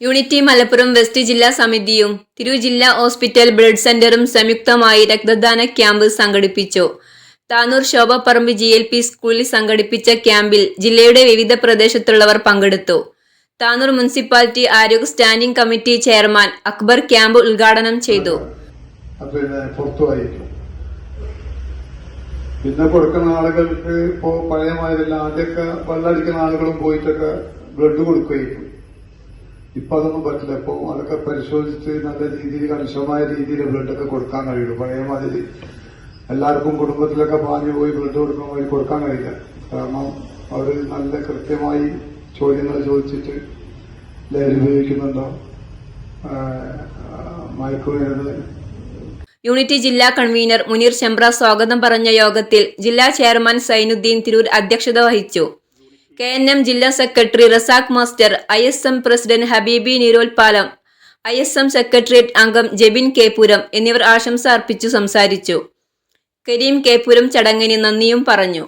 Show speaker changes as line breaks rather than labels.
Unity Malappuram west ജില്ലാ സമിതിയും തിരു ജില്ലാ ഹോസ്പിറ്റൽ ബ്ലഡ് സെന്ററും സംയുക്തമായി രക്തദാന ക്യാമ്പ് സംഘടിപ്പിച്ചു. Tanur Shobhaparamba G L P സ്കൂളിൽ സംഘടിപ്പിച്ച ക്യാമ്പിൽ ജില്ലയുടെ വിവിധ പ്രദേശത്തുള്ളവർ പങ്കെടുത്തു. താനൂർ മുനിസിപ്പാലിറ്റി ആരോഗ്യ standing committee chairman Akbar camp ഉദ്ഘാടനം ചെയ്തു.
പിന്നെ കൊടുക്കുന്ന ആളുകൾക്ക് ഇപ്പോ പഴയ മാതിരില്ല ആദ്യമൊക്കെ വെള്ളമടിക്കുന്ന ആളുകളും പോയിട്ടൊക്കെ ബ്ലഡ് കൊടുക്കുകയായിരിക്കും ഇപ്പൊ അതൊന്നും പറ്റില്ല. ഇപ്പൊ അതൊക്കെ പരിശോധിച്ച് നല്ല രീതിയിൽ കണിശമായ രീതിയിൽ ബ്ലഡൊക്കെ കൊടുക്കാൻ കഴിയുള്ളൂ. പഴയ മാതിരി എല്ലാവർക്കും കുടുംബത്തിലൊക്കെ പാഞ്ഞു പോയി ബ്ലഡ് കൊടുക്കാൻ വഴി കൊടുക്കാൻ കഴിയില്ല. കാരണം അവർ നല്ല കൃത്യമായി ചോദ്യങ്ങൾ ചോദിച്ചിട്ട് ലഹരി ഉപയോഗിക്കുന്നുണ്ടോ? മയക്കുമരുന്ന്.
യൂണിറ്റി ജില്ലാ കൺവീനർ മുനീർ ചെമ്പ്ര സ്വാഗതം പറഞ്ഞ യോഗത്തിൽ ജില്ലാ ചെയർമാൻ സൈനുദ്ദീൻ തിരൂർ അധ്യക്ഷത വഹിച്ചു. കെ എൻ എം ജില്ലാ secretary Razak master I S M president Habibi Neerolpalam I S M secretariat അംഗം ജെബിൻ കേപുരം എന്നിവർ ആശംസ അർപ്പിച്ചു സംസാരിച്ചു. കരീം കേപുരം ചടങ്ങിന് നന്ദിയും പറഞ്ഞു.